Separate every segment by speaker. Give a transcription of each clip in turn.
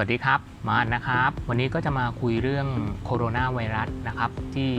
Speaker 1: วัสดีครับ มาร์ทนะครับ วันนี้ก็จะมาคุยเรื่องโคโรนาไวรัสนะครับ ที่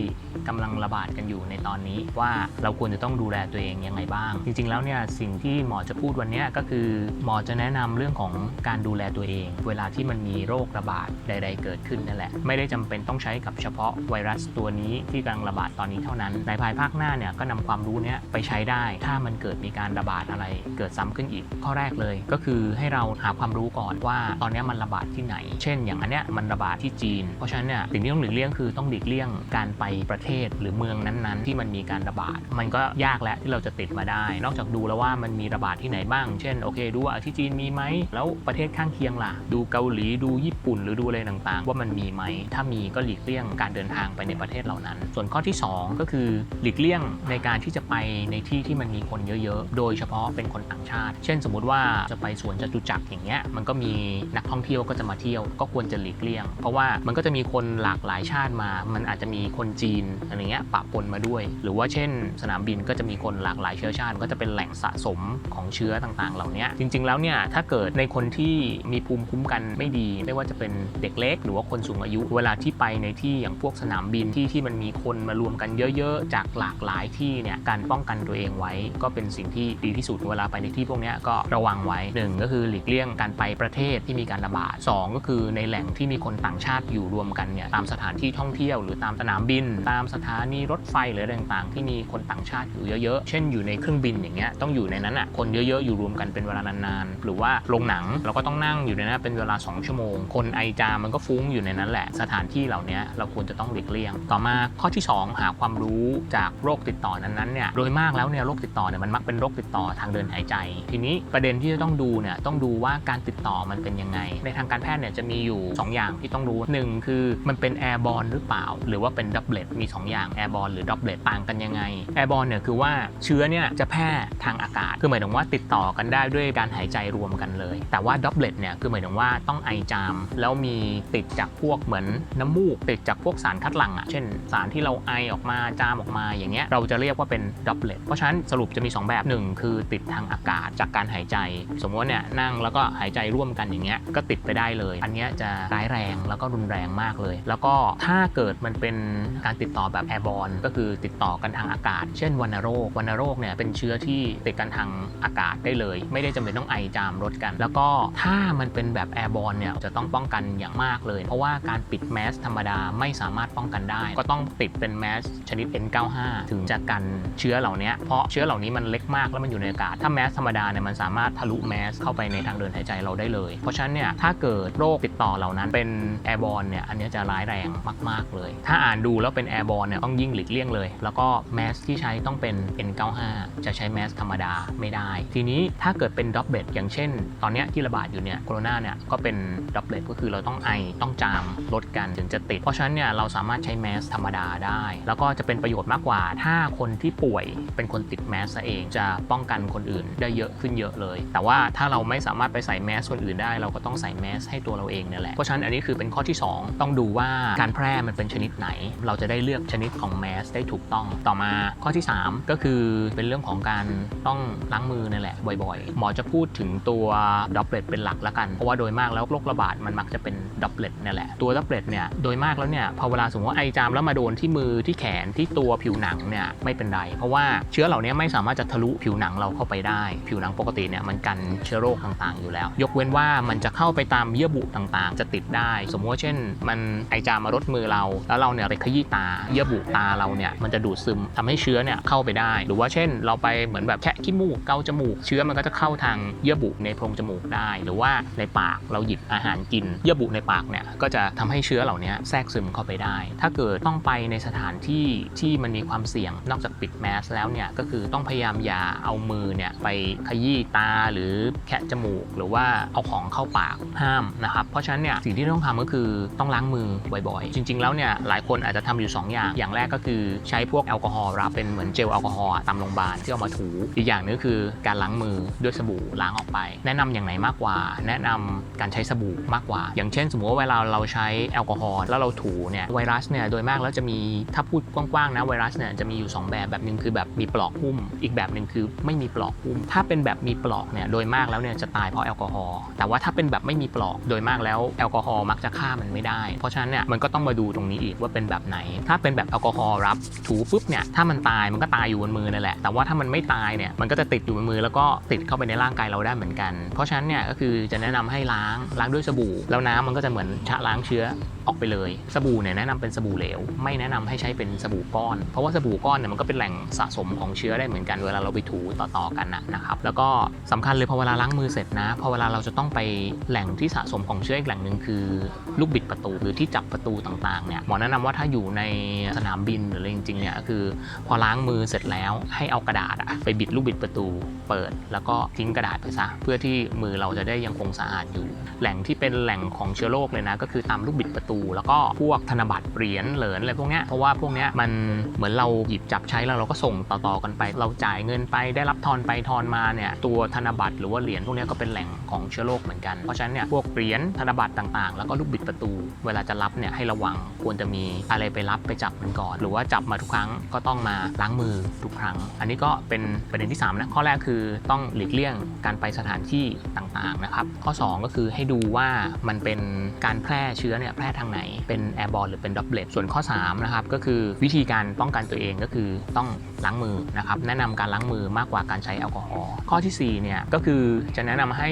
Speaker 1: กำลังระบาดกันอยู่ในตอนนี้ว่าเราควรจะต้องดูแลตัวเองยังไงบ้าง จริง ๆ แล้วเนี่ยสิ่งที่หมอจะพูดวันนี้ก็คือ หมอจะแนะนำเรื่องของการดูแลตัวเอง เวลาที่มันมีโรคระบาดใด ๆ เกิดขึ้นนั่นแหละ ไม่ได้จำเป็นต้องใช้กับเฉพาะไวรัสตัวนี้ที่กำลังระบาดตอนนี้เท่านั้น ในภายภาคหน้าเนี่ยก็นำความรู้เนี้ยไปใช้ได้ ถ้ามันเกิดมีการระบาดอะไร เกิดซ้ำขึ้นอีก ข้อแรกเลย ก็คือให้เราหาความรู้ก่อนว่าตอนนี้มันระบาดที่ไหน เช่น อย่างอันเนี้ยมันระบาดที่จีน เพราะฉะนั้นเนี่ยสิ่งที่ต้องหลีกเลี่ยงคือต้องหลีกเลี่ยงการไปประเทศหรือเมืองนั้นๆ ที่มันมีการระบาด มันก็ยากแล้วที่เราจะติดมาได้ นอกจากดูแล้วว่ามันมีระบาดที่ไหนบ้าง เช่นโอเค ดูว่าที่จีนมีไหมแล้วประเทศข้างเคียงล่ะ ดูเกาหลีดูญี่ปุ่นหรือดูอะไรต่างๆ ว่ามันมีไหมถ้ามีก็หลีกเลี่ยงการเดินทางไปในประเทศเหล่านั้น ส่วนข้อที่สองก็คือหลีกเลี่ยงในการที่จะไปในที่ที่มันมีคนเยอะๆ โดยเฉพาะเป็นคนต่างชาติ เช่น สมมุติว่าจะไปสวนจตุจักรอย่างเงี้ยมันก็มีนักท่องเที่ยวก็จะมาเที่ยวก็ควรจะหลีกเลี่ยง เพราะว่ามันก็จะมีคนหลากหลายชาติมา มันอาจจะมีคนจีนอะไรเงี้ยปะปนมาด้วย หรือว่าเช่น สนามบินก็จะมีคนหลากหลายเชื้อชาติก็จะเป็นแหล่งสะสมของเชื้อต่างๆ เหล่านี้จริง ๆ แล้วเนี่ยถ้าเกิดในคนที่มีภูมิคุ้มกันไม่ดี ไม่ว่าจะเป็นเด็กเล็ก หรือว่าคนสูงอายุ เวลาที่ไปในที่อย่างพวกสนามบินที่ที่มันมีคนมารวมกันเยอะๆ จากหลากหลายที่เนี่ยการป้องกันตัวเองไว้ ก็เป็นสิ่งที่ดีที่สุดเวลาไปในที่พวกนี้ก็ระวังไว้หนึ่งก็คือหลีกเลี่ยงการไปประเทศที่มีการระบาดสองก็คือในแหล่งที่มีคนต่างชาติอยู่รวมกันเนี่ยตามสถานที่ท่องเที่ยวหรือตามสนามบิน ตามสถานีรถไฟหรืออะไรต่างๆ ที่มีคนต่างชาติอยู่เยอะๆ เช่นอยู่ในเครื่องบินอย่างเงี้ยต้องอยู่ในนั้นอะคนเยอะๆอยู่รวมกันเป็นเวลานานๆ หรือว่าโรงหนังเราก็ต้องนั่งอยู่ในนั้นเป็นเวลา 2 ชั่วโมง คนไอจามมันก็ฟุ้งอยู่ในนั้นแหละ สถานที่เหล่านี้เราควรจะต้องหลีกเลี่ยง ต่อมาข้อที่ 2 หาความรู้จากโรคติดต่อนั้นๆเนี่ยโดยมากแล้วเนี่ยโรคติดต่อเนี่ยมันมักเป็นโรคติดต่อทางเดินหายใจ ทีนี้ประเด็นที่จะต้องดูเนี่ยต้องดูว่าการติดต่อมันเป็นยังไงในทางการแพทย์เนี่ยจะมีอยู่ 2 อย่างที่ต้องรู้หนึ่งคือมันเป็นแอร์บอลหรือเปล่า หรือว่าเป็นดับเบิลมี 2 อย่างแอร์บอลหรือดับเบิลต่างกันยังไงแอร์บอลเนี่ยคือว่าเชื้อเนี่ยจะแพร่ทางอากาศ คือหมายถึงว่าติดต่อกันได้ด้วยการหายใจรวมกันเลย แต่ว่าดับเบิลเนี่ยคือหมายถึงว่าต้องไอจาม แล้วมีติดจากพวกเหมือนน้ำมูกติดจากพวกสารคัดหลั่งอะเช่น สารที่เราไอออกมาจามออกมาอย่างเงี้ยเราจะเรียกว่าเป็นดับเบิลเพราะฉะนั้นสรุปจะมี 2 แบบหนึ่งคือติดทางอากาศจากการหายใจ สมมติว่าเนี่ยนั่งแล้วก็หายใจร่วมกันอย่างเงี้ยก็ติดไปได้ได้เลย อันนี้จะร้ายแรงแล้วก็รุนแรงมากเลย แล้วก็ถ้าเกิดมันเป็นการติดต่อแบบแอร์บอลก็คือติดต่อกันทางอากาศ เช่นวัณโรควัณโรคเนี่ยเป็นเชื้อที่ติดกันทางอากาศได้เลย ไม่ได้จำเป็นต้องไอจามรดกัน แล้วก็ถ้ามันเป็นแบบแอร์บอลเนี่ยจะต้องป้องกันอย่างมากเลย เพราะว่าการปิดแมสธรรมดาไม่สามารถป้องกันได้ ก็ต้องติดเป็นแมสชนิด N95 ถึงจะกันเชื้อเหล่านี้เพราะเชื้อเหล่านี้มันเล็กมากแล้วมันอยู่ในอากาศถ้าแมสธรรมดาเนี่ยมันสามารถทะลุแมสเข้าไปในทางเดินหายใจเราได้เลย เพราะฉะนั้นเนี่ยถ้าเกิดโรคติดต่อเหล่านั้นเป็นแอร์บอลเนี่ยอันนี้จะร้ายแรงมากๆเลย ถ้าอ่านดูแล้วเป็นแอร์บอลเนี่ยต้องยิ่งหลีกเลี่ยงเลย แล้วก็แมสที่ใช้ต้องเป็น N95 จะใช้แมสธรรมดาไม่ได้ ทีนี้ถ้าเกิดเป็นด็อบเบตอย่างเช่น ตอนนี้ที่ระบาดอยู่เนี่ยโคโรนาเนี่ยก็เป็นด็อบเบตก็คือเราต้องไอต้องจามลดกันถึงจะติด เพราะฉะนั้นเนี่ยเราสามารถใช้แมสธรรมดาได้ แล้วก็จะเป็นประโยชน์มากกว่า ถ้าคนที่ป่วยเป็นคนติดแมสเองจะป้องกันคนอื่นได้เยอะขึ้นเยอะเลย แต่ว่าถ้าเราไม่สามารถไปใส่แมสคนอื่นได้ เราก็ต้องใส่แมสให้ตัวเราเองเนี่ยแหละ เพราะฉะนั้นอันนี้คือเป็นข้อที่ 2 ต้องดูว่าการแพร่มันเป็นชนิดไหน เราจะได้เลือกชนิดของแมสได้ถูกต้องต่อมาข้อที่ 3 ก็คือเป็นเรื่องของการต้องล้างมือนั่แหละบ่อยๆ หมอจะพูดถึงตัวดับเบิลเป็นหลักล้วกัน เพราะว่าโดยมากแล้วโรคระบาดมันมักจะเป็นดับเบิลนี่แหละ ตัวดับเบิลเนี่ยโดยมากแล้วเนี่ยพอเวลาสมมติว่าไอจามแล้วมาโดนที่มือที่แขนที่ตัวผิวหนังเนี่ยไม่เป็นไร เพราะว่าเชื้อเหล่านี้ไม่สามารถจะทะลุผิวหนังเราเข้าไปได้ ผิวหนังปกติเนี่ยมันกันเชื้อโรคต่างๆ อยู่แล้ว ยกเว้นว่ามันจะเข้าไปตามเยื่อบุต่างๆ จะติดได้ สมมติว่าเช่น มันไอจามมารดมือเรา แล้วเราเนี่ยไปขยี้ตา เยื่อบุตาเราเนี่ยมันจะดูดซึมทำให้เชื้อเนี่ยเข้าไปได้ หรือว่าเช่น เราไปเหมือนแบบแคะขี้มูกเกาจมูก เชื้อมันก็จะเข้าทางเยื่อบุในโพรงจมูกได้ หรือว่าในปากเราหยิบอาหารกิน เยื่อบุในปากเนี่ยก็จะทำให้เชื้อเหล่านี้แทรกซึมเข้าไปได้ ถ้าเกิดต้องไปในสถานที่ที่มันมีความเสี่ยงนอกจากปิดแมสแล้วเนี่ยก็คือต้องพยายามอย่าเอามือเนี่ยไปขยี้ตาหรือแคะจมูก หรือว่าเอาของเข้าปากห้ามนะครับ เพราะฉะนั้นเนี่ยสิ่งที่ต้องทำก็คือต้องล้างมือบ่อยๆ จริง ๆ แล้วเนี่ยหลายคนอาจจะทำอยู่ 2 อย่าง อย่างแรกก็คือใช้พวกแอลกอฮอล์รับเป็นเหมือนเจลแอลกอฮอล์ตามโรงพยาบาลที่เอามาถู อีกอย่างนึงคือการล้างมือด้วยสบู่ล้างออกไป แนะนำอย่างไหนมากกว่า แนะนำการใช้สบู่มากกว่า อย่างเช่น สมมติว่าเวลาเราใช้แอลกอฮอล์แล้วเราถูเนี่ยไวรัสเนี่ยโดยมากแล้วจะมีถ้าพูดกว้างๆนะไวรัสเนี่ยจะมีอยู่ 2 แบบแบบหนึงคือแบบมีปลอกหุ้ม อีกแบบหนึ่งคือไม่มีปลอกหุ้ม ถ้าเป็นแบบมีปลอกเนี่ยโดยมากแล้วเนี่ยจะตายเพราะแอลกอฮอล์แต่ว่าถ้าเป็นแบบไม่มีปลอกอก โดยมากแล้วแอลกอฮอล์มักจะฆ่ามันไม่ได้ เพราะฉะนั้นเนี่ยมันก็ต้องมาดูตรงนี้อีกว่าเป็นแบบไหน ถ้าเป็นแบบแอลกอฮอล์รับถูปุ๊บเนี่ยถ้ามันตายมันก็ตายอยู่บนมือนั่นแหละ แต่ว่าถ้ามันไม่ตายเนี่ยมันก็จะติดอยู่บนมือแล้วก็ติดเข้าไปในร่างกายเราได้เหมือนกัน เพราะฉะนั้นเนี่ยก็คือจะแนะนำให้ล้างล้างด้วยสบู่ แล้วน้ำมันก็จะเหมือนชะล้างเชื้อออกไปเลย สบู่เนี่ยแนะนำเป็นสบู่เหลว ไม่แนะนำให้ใช้เป็นสบู่ก้อน เพราะว่าสบู่ก้อนเนี่ยมันก็เป็นแหล่งสะสมของเชื้อได้เหมือนกันเวลาเราไปถูต่อๆกันนะนะครับ แล้วก็สำคัญเลยพอเวลาล้างมือเสร็จนะพอเวลาเราจะต้องไปแหล่งที่สะสมของเชื้ออีกแหล่งหนึ่งคือ ลูกบิดประตูหรือที่จับประตูต่างๆเนี่ยหมอแนะนำว่าถ้าอยู่ในสนามบินหรืออะไรจริงๆเนี่ยคือพอล้างมือเสร็จแล้วให้เอากระดาษอะไปบิดลูกบิดประตูเปิด แล้วก็ทิ้งกระดาษไปซะเพื่อที่มือเราจะได้ยังคงสะอาดอยู่ แหล่งที่เป็นแหล่งของเชื้อโรคเลยนะก็คือตามลูกบิดประตูแล้วก็พวกธนบัตรเหรียญเหริญอะไรพวกเนี้ยเพราะว่าพวกเนี้ยมันเหมือนเราหยิบจับใช้แล้วเราก็ส่งต่อๆกันไป เราจ่ายเงินไปได้รับทอนไปทอนมาเนี่ยตัวธนบัตรหรือว่าเหรียญพวกเนี้ยก็เป็นแหล่งของเชื้อโรคเหมือนกันเพราะฉะนั้นเนี่ยพวกเหรียญธนบัตรต่างๆ แล้วก็ลูกบิดประตู เวลาจะรับเนี่ยให้ระวังควรจะมีอะไรไปรับไปจับมันก่อน หรือว่าจับมาทุกครั้งก็ต้องมาล้างมือทุกครั้ง อันนี้ก็เป็นประเด็นที่3นะข้อแรกคือต้องหลีกเลี่ยงการไปสถานที่ต่างๆนะครับข้อ 2 ก็คือให้ดูว่ามันเป็นการแพร่เชื้อเนี่ยแพร่ทางไหน เป็นแอร์บอลหรือเป็นดับเบิลส่วนข้อ3นะครับก็คือวิธีการป้องกันตัวเองก็คือต้องล้างมือนะครับแนะนำการล้างมือมากกว่าการใช้แอลกอฮอล์ข้อที่4เนี่ยก็คือจะแนะนำให้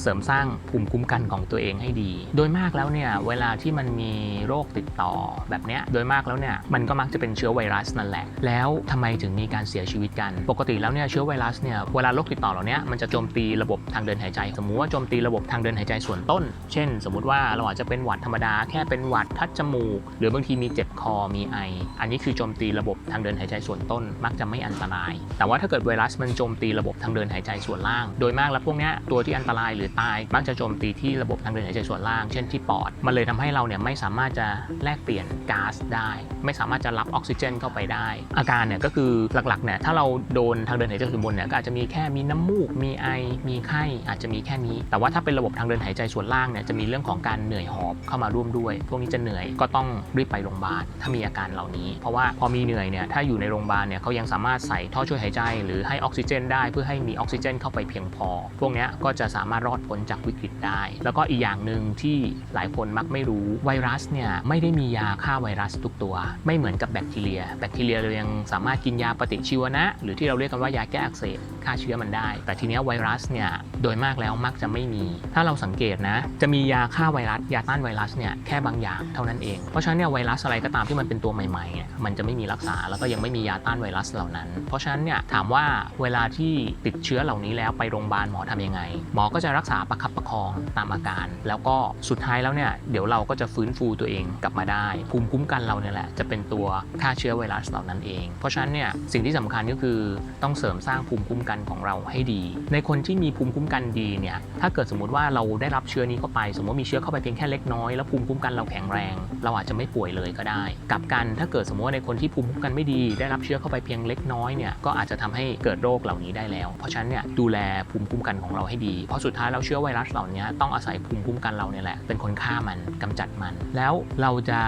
Speaker 1: เสริมสร้างภูมิคุ้มกันของตัวเองให้ดี โดยมากแล้วเนี่ยเวลาที่มันมีโรคติดต่อแบบเนี้ยโดยมากแล้วเนี่ยมันก็มักจะเป็นเชื้อไวรัสนั่นแหละ แล้วทำไมถึงมีการเสียชีวิตกัน ปกติแล้วเนี่ยเชื้อไวรัสเนี่ยเวลาโรคติดต่อเหล่านี้มันจะโจมตีระบบทางเดินหายใจ สมมุติว่าโจมตีระบบทางเดินหายใจส่วนต้น เช่น สมมุติว่าเราอาจจะเป็นหวัดธรรมดาแค่เป็นหวัดทัดจมูก หรือบางทีมีเจ็บคอมีไอ อันนี้คือโจมตีระบบทางเดินหายใจส่วนต้น มักจะไม่อันตราย แต่ว่าถ้าเกิดไวรัสมันโจมตีระบบทางเดินหายใจส่วนล่าง โดยมากแล้วพวกนี้ตัวที่อันตรายหรือตาย มักจะโจมตีที่ระบบทางเดินหายใจส่วนล่าง เช่นที่ปอด มันเลยทำให้เราเนี่ยไม่สามารถจะแลกเปลี่ยนก๊าซได้ ไม่สามารถจะรับออกซิเจนเข้าไปได้ อาการเนี่ยก็คือหลักๆเนี่ยถ้าเราโดนทางเดินหายใจส่วนบนเนี่ยก็อาจจะมีแค่มีน้ำมูก มีไอ มีไข้อาจจะมีแค่นี้ แต่ว่าถ้าเป็นระบบทางเดินหายใจส่วนล่างเนี่ยจะมีเรื่องของการเหนื่อยหอบเข้ามาร่วมด้วยพวกนี้จะเหนื่อยก็ต้องรีบไปโรงพยาบาลถ้ามีอาการเหล่านี้ เพราะว่าพอมีเหนื่อยเนี่ยถ้าอยู่ในโรงพยาบาลเนี่ยเขายังสามารถใส่ท่อช่วยหายใจ หรือให้ออกซิเจน ได้เพื่อให้มีออกซิเจน เข้าไปเพียงพอ พวกนี้ก็จะสามารถรอดพ้นจากวิกฤตได้ แล้วก็อีกอย่างหนึ่งที่หลายคนมักไม่รู้ไวรัสเนี่ยไม่ได้มียาฆ่าไวรัสทุกตัว ไม่เหมือนกับแบคทีเรีย แบคทีเรียเรายังสามารถกินยาปฏิชีวนะ หรือที่เราเรียกกันว่ายาแก้อักเสบฆ่าเชื้อมันได้ แต่ทีนี้ไวรัสเนี่ยโดยมากแล้วมักจะไม่มี ถ้าเราสังเกตนะจะมียาฆ่าไวรัสยาต้านไวรัสเนี่ยแค่บางอย่างเท่านั้นเอง เพราะฉะนั้นเนี่ยไวรัสอะไรก็ตามที่มันเป็นตัวใหม่ๆเนี่ยมันจะไม่มีรักษาแล้วก็ยังไม่มียาต้านไวรัสเหล่านั้น เพราะฉะนั้นเนี่ยถามว่าเวลาที่ติดเชื้อเหล่านี้แล้วไปโรงพยาบาลหมอทำยังไง หมอก็จะรักษาประคับประคองตามอาการ แล้วก็สุดท้ายแล้วเนี่ยเดี๋ยวเราก็จะฟื้นฟูตัวเองกลับมาได้ ภูมิคุ้มกันเราเนี่ยแหละจะเป็นตัวฆ่าเชื้อไวรัสเหล่านั้นเอง เพราะฉะนั้นเนี่ยสิ่งที่สำคัญก็คือต้องเสริมสร้างภูมิคุ้มกันของเราให้ดี ในคนที่มีภูมิคุ้มกันดีเนี่ยถ้าเกิดสมมติว่าเราได้รับเชื้อนี้เข้าไป สมมติมีเชื้อเข้าไปเพียงแค่เล็กน้อยแล้วภูมิคุ้มกันเราแข็งแรง เราอาจจะไม่ป่วยเลยก็ได้ กลับกันถ้าเกิดสมมติว่าในคนที่ภูมิคุ้มกันไม่ดี ได้รับเชื้อเข้าไปเพียงเล็กน้อยเนี่ยก็อาจจะทำให้เกิดโรคเหล่านี้ได้แล้ว เพราะฉะนั้นเนี่ยดูแลภูมิคุ้มกันของเราให้ดี เพราะสุดท้ายเราเชื้อไวรัสเหล่านี้ต้องอาศัยภูมิคุ้มกันเราเนี่ยแหละเป็นคนฆ่ามันกำจัดมัน แล้วเราจะ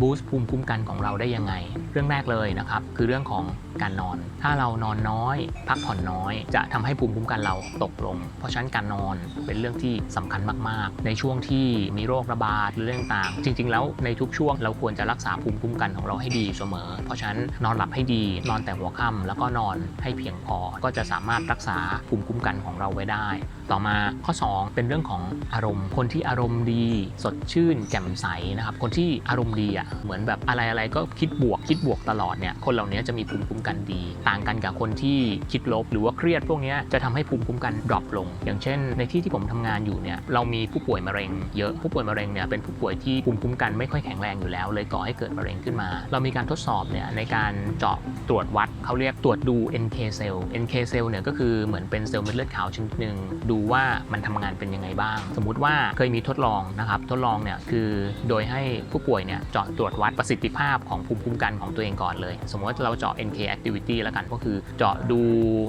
Speaker 1: บูสต์ภูมิคุ้มกันของเราได้ยังไง เรื่องแรกเลยนะครับคือเรื่องของ การนอน ถ้าเรานอนน้อย พักผ่อนน้อย จะทำให้ภูมิคุ้มกันเราตกลง เพราะฉะนั้นการนอนเป็นเรื่องที่สำคัญมาก ๆ ในช่วงที่มีโรคระบาดหรือเรื่องต่าง จริง ๆ แล้วในทุกช่วงเราควรจะรักษาภูมิคุ้มกันของเราให้ดีเสมอ เพราะฉะนั้นนอนหลับให้ดี นอนแต่หัวค่ำแล้วก็นอนให้เพียงพอ ก็จะสามารถรักษาภูมิคุ้มกันของเราไว้ได้ ต่อมาข้อ 2 เป็นเรื่องของอารมณ์ คนที่อารมณ์ดี สดชื่น แจ่มใสนะครับ คนที่อารมณ์ดีอะเหมือนแบบอะไรอะไรก็คิดบวกคิดบวกตลอดเนี่ยคนเหล่านี้จะมีภูมิคุ้มกันดี ต่างกันกับคนที่คิดลบหรือว่าเครียดพวกนี้จะทำให้ภูมิคุ้มกันดรอปลง อย่างเช่น ในที่ที่ผมทำงานอยู่เนี่ยเรามีผู้ป่วยมะเร็งเยอะผู้ป่วยมะเร็งเนี่ยเป็นผู้ป่วยที่ภูมิคุ้มกันไม่ค่อยแข็งแรงอยู่แล้ว เลยก่อให้เกิดมะเร็งขึ้นมา เรามีการทดสอบเนี่ยในการเจาะตรวจวัดเขาเรียกตรวจดู NK cell NK cell เนี่ยก็คือเหมือนเป็นเซลล์เม็ดเลือดขาวชนิดหนึ่งดูว่ามันทำงานเป็นยังไงบ้าง สมมุติว่าเคยมีทดลองนะครับทดลองเนี่ยคือโดยให้ผู้ป่วยเนี่ยเจาะตรวจวัดประสิทธิภาพของภูมิคุ้มกันของตัวเองก่อนเลย สมมติว่าเราเจาะ NK activity แล้วกันก็คือเจาะดู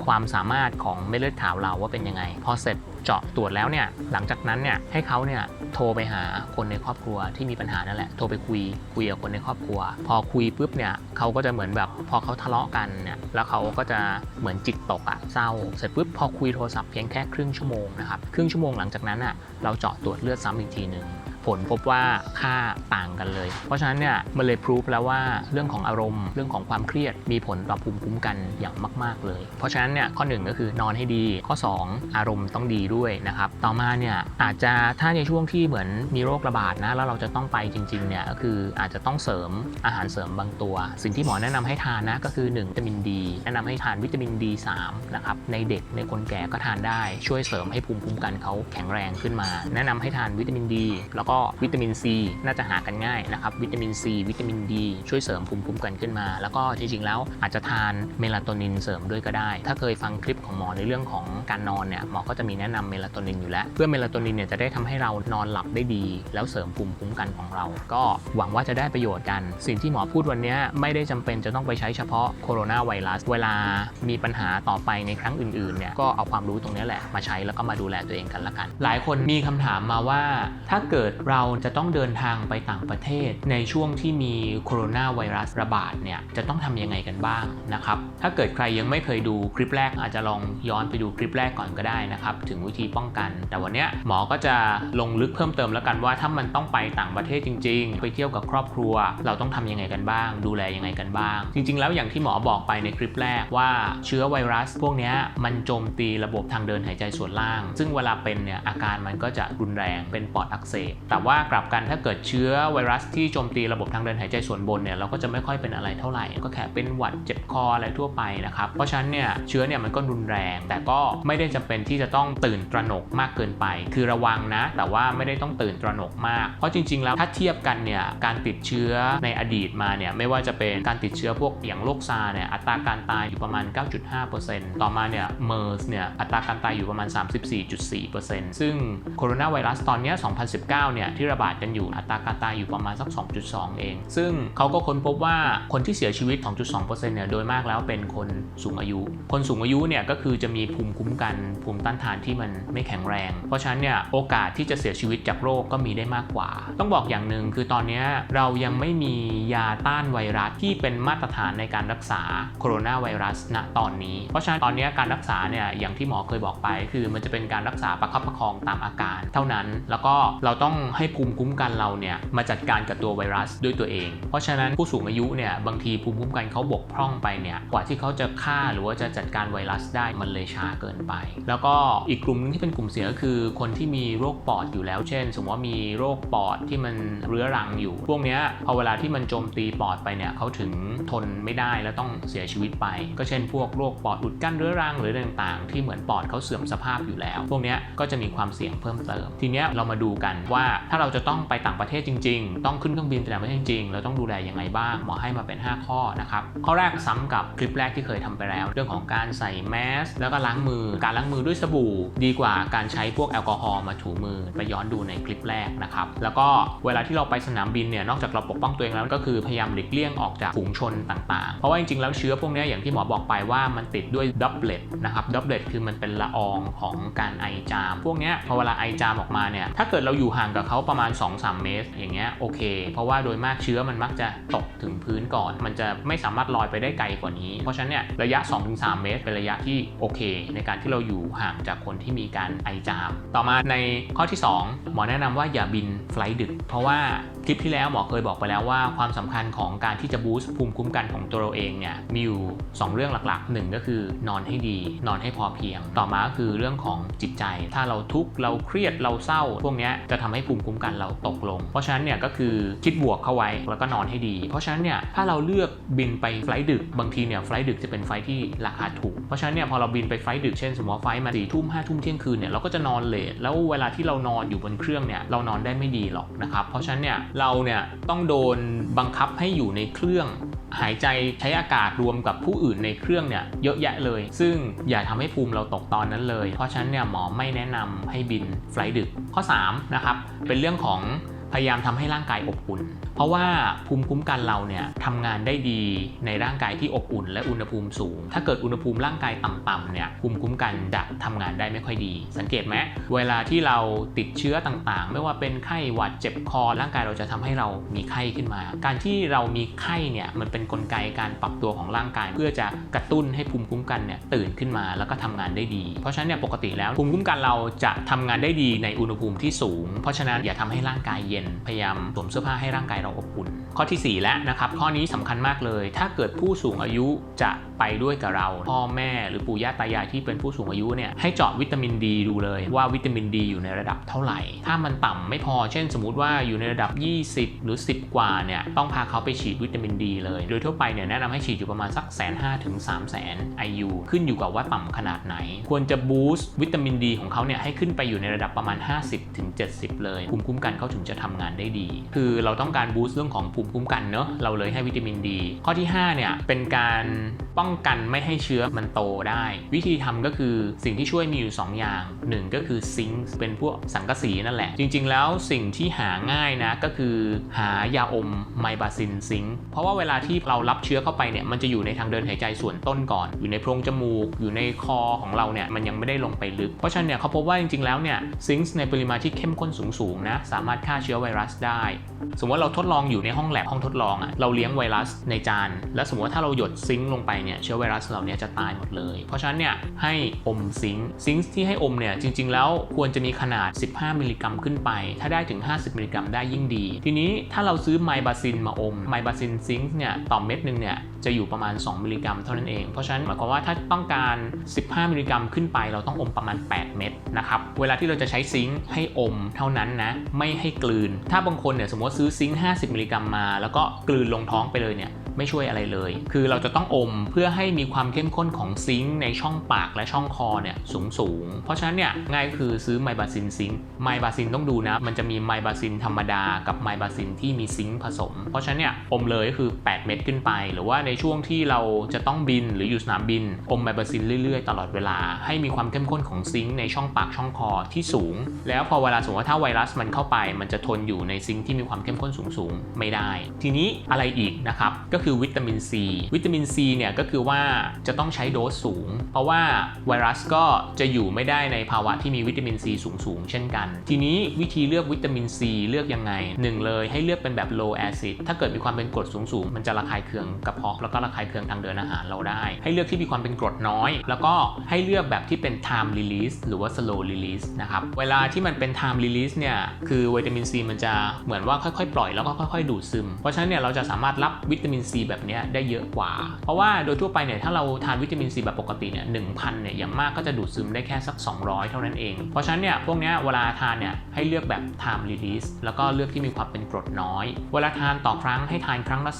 Speaker 1: ความสามารถของเม็ดเลือดขาวเราว่าเป็นยังไงพอเสร็จเจาะตรวจแล้วเนี่ยหลังจากนั้นเนี่ยให้เขาเนี่ยโทรไปหาคนในครอบครัวที่มีปัญหานั่นแหละโทรไปคุยคุยกับคนในครอบครัว พอคุยปุ๊บเนี่ยเขาก็จะเหมือนแบบพอเขาทะเลาะกันเนี่ยแล้วเขาก็จะเหมือนจิตตกอะเศร้าเสร็จปุ๊บพอคุยโทรศัพท์เพียงแค่ครึ่งชั่วโมงนะครับครึ่งชั่วโมงหลังจากนั้นอะเราเจาะตรวจเลือดซ้ำอีกทีหนึ่ง ผลพบว่าค่าต่างกันเลย เพราะฉะนั้นเนี่ยมันเลยพิสูจแล้วว่าเรื่องของอารมณ์ เรื่องของความเครียดมีผลต่อภูมิคุ้มกันอย่างมาก ๆ เลย เพราะฉะนั้นเนี่ยข้อหนึ่งก็คือนอนให้ดี ข้อ 2 อารมณ์ต้องดีด้วยนะครับต่อมาเนี่ยอาจจะถ้าในช่วงที่เหมือนมีโรคระบาดนะแล้วเราจะต้องไปจริงๆเนี่ยก็คืออาจจะต้องเสริมอาหารเสริมบางตัว สิ่งที่หมอแนะนำให้ทานนะก็คือ 1 วิตามินดี แนะนำให้ทานวิตามิน D3 นะครับในเด็กในคนแก่ก็ทานได้ช่วยเสริมให้ภูมิคุ้มกันเขาแข็งแรงขึ้นมา แนะนำให้ทานวิตามินดี แล้วก็วิตามิน C น่าจะหากันง่ายนะครับวิตามิน C วิตามิน D ช่วยเสริมภูมิคุ้มกันขึ้นมา แล้วก็จริงๆแล้วอาจจะทานเมลาโทนินเสริมด้วยก็ได้ ถ้าเคยฟังคลิปของหมอในเรื่องของการนอนเนี่ยหมอก็จะมีแนะนำเมลาโทนินอยู่แล้ว เพื่อเมลาโทนินเนี่ยจะได้ทำให้เรานอนหลับได้ดี แล้วเสริมภูมิคุ้มกันของเรา ก็หวังว่าจะได้ประโยชน์กัน สิ่งที่หมอพูดวันนี้ไม่ได้จำเป็นจะต้องไปใช้เฉพาะโคโรนาไวรัสเวลามีปัญหาต่อไปในครั้งอื่นๆเนี่ยก็เอาความรู้ตรงนี้แหละมาใช้แล้วก็มาดูแลตัวเองกันละกัน หลายคนมีคำถามมาว่าถ้าเกิดเราจะต้องเดินทางไปต่างประเทศ ในช่วงที่มีโคโรนาไวรัสระบาดเนี่ยจะต้องทำยังไงกันบ้างนะครับ ถ้าเกิดใครยังไม่เคยดูคลิปแรกอาจจะลองย้อนไปดูคลิปแรกก่อนก็ได้นะครับ ถึงวิธีป้องกัน แต่วันนี้หมอก็จะลงลึกเพิ่มเติมแล้วกันว่าถ้ามันต้องไปต่างประเทศจริง ๆ ไปเที่ยวกับครอบครัว เราต้องทำยังไงกันบ้าง ดูแลยังไงกันบ้าง จริง ๆ แล้วอย่างที่หมอบอกไปในคลิปแรกว่าเชื้อไวรัส พวกนี้มันโจมตีระบบทางเดินหายใจส่วนล่าง ซึ่งเวลาเป็นเนี่ยอาการมันก็จะรุนแรงเป็นปอดอักเสบแต่ว่ากลับกันถ้าเกิดเชื้อไวรัสที่โจมตีระบบทางเดินหายใจส่วนบนเนี่ยเราก็จะไม่ค่อยเป็นอะไรเท่าไหร่ ก็แค่เป็นหวัดเจ็บคออะไรทั่วไปนะครับ เพราะฉะนั้นเนี่ยเชื้อเนี่ยมันก็รุนแรง แต่ก็ไม่ได้จำเป็นที่จะต้องตื่นตระหนกมากเกินไป คือระวังนะ แต่ว่าไม่ได้ต้องตื่นตระหนกมาก เพราะจริง ๆ แล้วถ้าเทียบกันเนี่ยการติดเชื้อในอดีตมาเนี่ยไม่ว่าจะเป็นการติดเชื้อพวกอย่างโรคซาร์เนี่ยอัตราการตายอยู่ประมาณ 9.5%ต่อมาเนี่ยเมอร์สเนี่ยอัตราการตายอยู่ประมาณ 34.4%ซึ่งโคโรนาไวรัสตอนนี้2019เนี่ยที่ระบาดกันอยู่อัตราการตายอยู่ประมาณสัก 2.2 เอง ซึ่งเขาก็ค้นพบว่าคนที่เสียชีวิต 2.2%เนี่ยโดยมากแล้วเป็นคนสูงอายุ คนสูงอายุเนี่ยก็คือจะมีภูมิคุ้มกันภูมิต้านทานที่มันไม่แข็งแรง เพราะฉะนั้นเนี่ยโอกาสที่จะเสียชีวิตจากโรคก็มีได้มากกว่า ต้องบอกอย่างหนึ่งคือตอนนี้เรายังไม่มียาต้านไวรัสที่เป็นมาตรฐานในการรักษาโคโรนาไวรัสณตอนนี้ เพราะฉะนั้นตอนนี้การรักษาเนี่ยอย่างที่หมอเคยบอกไป คือมันจะเป็นการรักษาประคับประคองตามอาการ เท่านั้น แล้วก็เราต้องให้ภูมิคุ้มกันเราเนี่ยมาจัดการกับตัวไวรัสด้วยตัวเอง เพราะฉะนั้นผู้สูงอายุเนี่ยบางทีภูมิคุ้มกันเขาบกพร่องไปเนี่ยกว่าที่เขาจะฆ่าหรือว่าจะจัดการไวรัสได้มันเลยช้าเกินไป แล้วก็อีกกลุ่มนึงที่เป็นกลุ่มเสี่ยงก็คือ คนที่มีโรคปอดอยู่แล้ว เช่น สมมติว่ามีโรคปอดที่มันเรื้อรังอยู่ พวกนี้พอเวลาที่มันโจมตีปอดไปเนี่ยเขาถึงทนไม่ได้แล้วต้องเสียชีวิตไป ก็เช่น พวกโรคปอดอุดกั้นเรื้อรังหรือต่างๆ ที่เหมือนปอดเขาเสื่อมสภาพอยู่แล้ว พวกนี้ก็จะมีความเสี่ยงเพิ่มเติม ทีนี้เรามาดูกันว่าถ้าเราจะต้องไปต่างประเทศจริง ๆ ต้องขึ้นเครื่องบินไปต่างประเทศจริงๆเราต้องดูแลยังไงบ้างหมอให้มาเป็น 5 ข้อนะครับข้อแรกซ้ำกับคลิปแรกที่เคยทำไปแล้ว เรื่องของการใส่แมสแล้วก็ล้างมือ การล้างมือด้วยสบู่ ดีกว่าการใช้พวกแอลกอฮอล์มาถูมือไปย้อนดูในคลิปแรกนะครับแล้วก็เวลาที่เราไปสนามบินเนี่ยนอกจากเราปกป้องตัวเองแล้วก็คือพยายามหลีกเลี่ยงออกจากฝูงชนต่างๆ เพราะว่าจริงๆแล้วเชื้อพวกเนี้ยอย่างที่หมอบอกไปว่ามันติดด้วยดับเบิลนะครับดับเบิลคือมันเป็นละอองของการไอจาม พวกเนี้ยพอเวลาไอจามออกมาเนี่ยถ้าเกิดเราอยู่ห่างกับเขาประมาณ 2-3 เมตร อย่างเงี้ยโอเค เพราะว่าโดยมากเชื้อมันมักจะตกถึงพื้นก่อน มันจะไม่สามารถลอยไปได้ไกลกว่านี้ เพราะฉะนั้นเนี่ยระยะ 2-3 เมตร เป็นระยะที่โอเค ในการที่เราอยู่ห่างจากคนที่มีการไอจาม ต่อมาในข้อที่ 2 หมอแนะนำว่าอย่าบินไฟลท์ดึก เพราะว่าคลิปที่แล้วหมอเคยบอกไปแล้วว่าความสำคัญของการที่จะบูสต์ภูมิคุ้มกันของตัวเราเองเนี่ยมีอยู่ 2 เรื่องหลักๆ 1 ก็คือนอนให้ดี นอนให้พอเพียง ต่อมาก็คือเรื่องของจิตใจ ถ้าเราทุกข์เราเครียดเราเศร้า พวกเนี้ยจะทำให้ภูมิคุ้มกันเราตกลง เพราะฉะนั้นเนี่ยก็คือคิดบวกเข้าไว้แล้วก็นอนให้ดี เพราะฉะนั้นเนี่ยถ้าเราเลือกบินไปไฟลท์ดึกบางทีเนี่ยไฟลท์ดึกจะเป็นไฟลท์ที่ราคาถูก เพราะฉะนั้นเนี่ยพอเราบินไปไฟลท์ดึกเช่นสมมติว่าไฟลท์มาสี่ทุ่มห้าทุ่มเที่ยงคืนเนี่ยเราก็จะนอนเลทแล้วเวลาที่เรานอนอยู่บนเครื่องเนี่ยเรานอนได้ไม่ดีหรอกนะครับเพราะฉะนั้นเนี่ยเราเนี่ยต้องโดนบังคับให้อยู่ในเครื่องหายใจใช้อากาศรวมกับผู้อื่นในเครื่องเนี่ยเยอะแยะเลย ซึ่งอย่าทำให้ภูมิเราตกตอนนั้นเลย เพราะฉะนั้นเนี่ยหมอไม่แนะนำให้บินไฟล์ดึก ข้อ 3 นะครับเป็นเรื่องของ พยายามทำให้ร่างกายอบอุ่น เพราะว่าภูมิคุ้มกันเราเนี่ยทำงานได้ดีในร่างกายที่อบอุ่น และอุณหภูมิสูง ถ้าเกิดอุณหภูมิร่างกายต่ำๆเนี่ยภูมิคุ้มกันจะทำงานได้ไม่ค่อยดี สังเกตไหมเวลาที่เราติดเชื้อต่างๆ ไม่ว่าเป็นไข้หวัดเจ็บคอ ร่างกายเราจะทำให้เรามีไข้ขึ้นมา การที่เรามีไข้เนี่ยมันเป็นนกลไกการปรับตัวของร่างกาย เพื่อจะกระตุ้นให้ภูมิคุ้มกันเนี่ยตื่นขึ้นมาแล้วก็ทำงานได้ดี เพราะฉะนั้นเนี่ยปกติแล้วภูมิคุ้มกันเราจะทำงานได้ดีในอุณหภูมิที่สูง เพราะฉะนั้นอย่าทำให้ร่างกายเย็นพยายามสวมเสื้อผ้าให้ร่างกายเราอบอุ่น ข้อที่ 4 แล้วนะครับ ข้อนี้สำคัญมากเลย ถ้าเกิดผู้สูงอายุจะไปด้วยกับเรา พ่อแม่หรือปู่ย่าตายายที่เป็นผู้สูงอายุเนี่ยให้เจาะวิตามินดีดูเลยว่าวิตามินดีอยู่ในระดับเท่าไหร่ ถ้ามันต่ำไม่พอเช่นสมมติว่าอยู่ในระดับ 20 หรือ 10 กว่าเนี่ยต้องพาเขาไปฉีดวิตามินดีเลย โดยทั่วไปเนี่ยแนะนำให้ฉีดอยู่ประมาณสักแสนห้าถึงสามแสน IU ขึ้นอยู่กับว่าต่ำขนาดไหน ควรจะบูสต์วิตามินดีของเขาเนี่ยให้ขึ้นไปอยู่ในระดับประมาณ 50-70 เลยภูมิคุ้มกันเขาถึงจะทำงานได้ดี คือเราต้องการบูสต์เรื่องของภูมิคุ้มกันเนอะเราเลยให้วิตามินดี ข้อที่5เนี่ยเป็นการป้องกันไม่ให้เชื้อมันโตได้ วิธีทำก็คือสิ่งที่ช่วยมีอยู่ 2 อย่าง 1 ก็คือซิงค์เป็นพวกสังกะสีนั่นแหละ จริง ๆ แล้วสิ่งที่หาง่ายนะก็คือหายาอมไมบาซินซิงค์เพราะว่าเวลาที่เรารับเชื้อเข้าไปเนี่ยมันจะอยู่ในทางเดินหายใจส่วนต้นก่อน อยู่ในโพรงจมูก อยู่ในคอของเราเนี่ยมันยังไม่ได้ลงไปลึกเพราะฉะนั้นเนี่ยเขาพบว่าจริงๆแล้วเนี่ยซิงค์ในปริมาณที่เข้มข้นสูงๆนะสามารถฆ่าเชื้อไวรัสได้ สมมติว่าเราทดลองอยู่ในห้องแลบห้องทดลองอะ่ะเราเลี้ยงไวรัสในจาน แล้วสมมติว่าถ้าเราหยดซิงค์ลงไปเนี่ยเชื้อไวรัสเหล่านี้จะตายหมดเลย เพราะฉะนั้นเนี่ยให้อมซิงค์ซิงค์ที่ให้อมเนี่ยจริง ๆ แล้วควรจะมีขนาด 15 มิลลิกรัมขึ้นไป ถ้าได้ถึง 50 มิลลิกรัมได้ยิ่งดี ทีนี้ถ้าเราซื้อไมบาซินมาอมไมบาซินซิงค์เนี่ยต่อเม็ดหนึ่งเนี่ยจะอยู่ประมาณ 2 มิลลิกรัมเท่านั้นเอง เพราะฉะนั้นหมายความว่าถ้าต้องการ 15 มิลลิกรัมขึ้นไปเราต้องอมประมาณ 8 เม็ดนะครับ เวลาที่เราจะใช้ซิงค์ให้อมเท่านั้นนะ ไม่ให้กลืนถ้าบางคนเนี่ยสมมติซื้อซิงค์50มิลลิกรัมมา แล้วก็กลืนลงท้องไปเลยเนี่ย ไม่ช่วยอะไรเลย คือเราจะต้องอมเพื่อให้มีความเข้มข้นของซิงค์ในช่องปากและช่องคอเนี่ยสูงสูงเพราะฉะนั้นเนี่ยง่ายคือซื้อไมบาซินซิงค์ไมบาซินต้องดูนะ มันจะมีไมบาซินธรรมดากับไมบาซินที่มีซิงค์ผสม เพราะฉะนั้นเนี่ยอมเลยก็คือ 8 เม็ดขึ้นไป หรือว่าในช่วงที่เราจะต้องบินหรืออยู่สนามบิน อมไมบาซินเรื่อยๆ ตลอดเวลา ให้มีความเข้มข้นของซิงค์ในช่องปากช่องคอที่สูง แล้วพอเวลาสมมติว่าถ้าไวรัสมันเข้าไป มันจะทนอยู่ในซิงค์ที่มีความเข้มข้นสูงๆไม่ได้ ทีนี้อะไรอีกนะครับก็คือือวิตามินซีวิตามินซีเนี่ยก็คือว่าจะต้องใช้โดสสูง เพราะว่าไวรัสก็จะอยู่ไม่ได้ในภาวะที่มีวิตามินซีสูงๆ เช่นกัน ทีนี้วิธีเลือกวิตามินซีเลือกยังไงหนึ่งเลยให้เลือกเป็นแบบ low acid ถ้าเกิดมีความเป็นกรดสูงๆ มันจะระคายเคืองกระเพาะแล้วก็ระคายเคืองทางเดินอาหารเราได้ ให้เลือกที่มีความเป็นกรดน้อย แล้วก็ให้เลือกแบบที่เป็น time release หรือว่า slow release นะครับเวลาที่มันเป็น time release เนี่ยคือวิตามินซีมันจะเหมือนว่าค่อยๆ ปล่อยแล้วก็ค่อย ๆ ดูดซึม เพราะฉะนั้นเนี่ยเราจะสามารถรับวิตามินซีแบบนี้ได้เยอะกว่า เพราะว่าโดยทั่วไปเนี่ยถ้าเราทานวิตามินซีแบบปกติเนี่ยหนึ่งพันเนี่ยอย่างมากก็จะดูดซึมได้แค่สัก 200 เท่านั้นเอง เพราะฉะนั้นเนี่ยพวกเนี้ยเวลาทานเนี่ยให้เลือกแบบ time release แล้วก็เลือกที่มีความเป็นกรดน้อย เวลาทานต่อครั้งให้ทานครั้งละ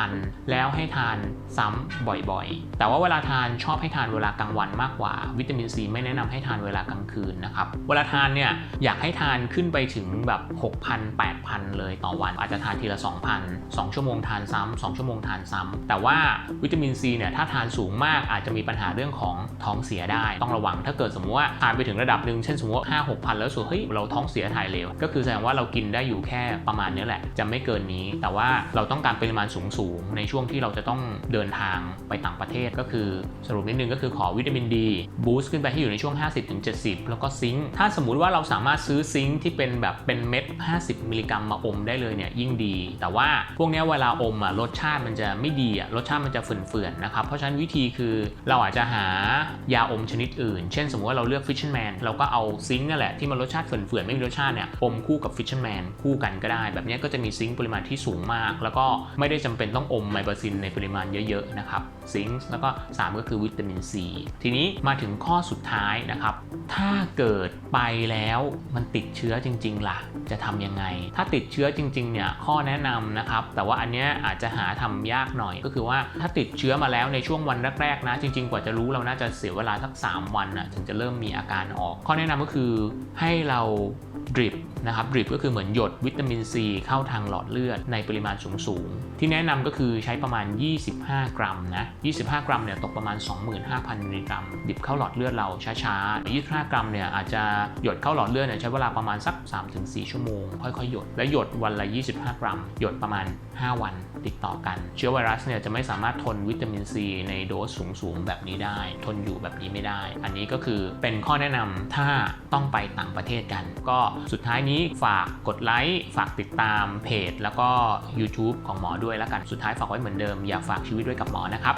Speaker 1: 2,000 แล้วให้ทานซ้ำบ่อยๆ แต่ว่าเวลาทานชอบให้ทานเวลากลางวันมากกว่า วิตามินซีไม่แนะนำให้ทานเวลากลางคืนนะครับเวลาทานเนี่ยอยากให้ทานขึ้นไปถึงแบบ 6,000 8,000 เลยต่อวัน อาจจะทานทีละ 2,000 2 ชั่วโมงทานซ้ำ2ชั่วโมงทานซ้ำแต่ว่าวิตามินซีเนี่ยถ้าทานสูงมากอาจจะมีปัญหาเรื่องของท้องเสียได้ ต้องระวังถ้าเกิดสมมติว่าทานไปถึงระดับหนึ่งเช่นสมมติว่าห้าหกพันแล้วสุดเฮ้ยเราท้องเสียถ่ายเร็วก็คือแสดงว่าเรากินได้อยู่แค่ประมาณนี้แหละ จะไม่เกินนี้ แต่ว่าเราต้องการปริมาณสูงสูงๆในช่วงที่เราจะต้องเดินทางไปต่างประเทศก็คือสรุปนิดนึงก็คือขอวิตามินดีบูสต์ขึ้นไปให้อยู่ในช่วง 50-70 แล้วก็ซิงค์ถ้าสมมุติว่าเราสามารถซื้อซิงค์ที่เป็นแบบเป็นเม็ด 50 มิลลิกรัมมาอมได้เลยเนี่ยยิ่งดี แต่ว่าพวกนี้เวลาอมอะรสชาติมันจะไม่ดีอะรสชาติมันจะเฟื่นๆนะครับ เพราะฉะนั้นวิธีคือเราอาจจะหายาอมชนิดอื่น เช่นสมมติว่าเราเลือกฟิชเชอร์แมนเราก็เอาซิงค์นั่นแหละที่มันรสชาติเฟื่นๆไม่มีรสชาติเนี่ยอมคู่กับฟิชเชอร์แมนคู่กันก็ได้ แบบนี้ก็จะมีซิงค์ปริมาณที่สูงมาก แล้วก็ไม่ได้จำเป็นต้องอมไมโบาซินในปริมาณเยอะๆนะครับซิงค์แล้วก็สามก็คือวิตามินซีทีนี้มาถึงข้อสุดท้ายนะครับ ถ้าเกิดไปแล้วมันติดเชื้อจริง ๆล่ะจะทำยังไง ถ้าติดเชื้อจริงๆเนี่ยข้อแนะนำนะครับแต่ว่าอันเนี้ยอาจจะหาทำยากหน่อย ก็คือว่าถ้าติดเชื้อมาแล้วในช่วงวันแรกๆนะ จริง ๆ กว่าจะรู้เราน่าจะเสียเวลาสัก 3 วันนะถึงจะเริ่มมีอาการออก ข้อแนะนำก็คือให้เราดริปนะครับดริปก็คือเหมือนหยดวิตามินซีเข้าทางหลอดเลือดในปริมาณสูงๆ ที่แนะนำก็คือใช้ประมาณ 25 กรัมนะ 25 กรัมเนี่ยตกประมาณ 25,000มิลลิกรัมดิบเข้าหลอดเลือดเราช้าๆ 25 กรัมเนี่ยอาจจะหยดเข้าหลอดเลือดเนี่ยใช้เวลาประมาณสัก 3-4 ชั่วโมง ค่อยๆ หยด และหยดวันละ 25 กรัม หยดประมาณ 5 วันติดต่อกันเชื้อไวรัสเนี่ยจะไม่สามารถทนวิตามินซีในโดสสูงๆ แบบนี้ได้ ทนอยู่แบบนี้ไม่ได้ อันนี้ก็คือเป็นข้อแนะนำถ้าต้องไปต่างประเทศกัน ก็สุดท้ายนี้ฝากกดไลค์ฝากติดตามเพจ แล้วก็ YouTube ของหมอด้วยแล้วกัน สุดท้ายฝากไว้เหมือนเดิม อย่าฝากชีวิตไว้กับหมอนะครับ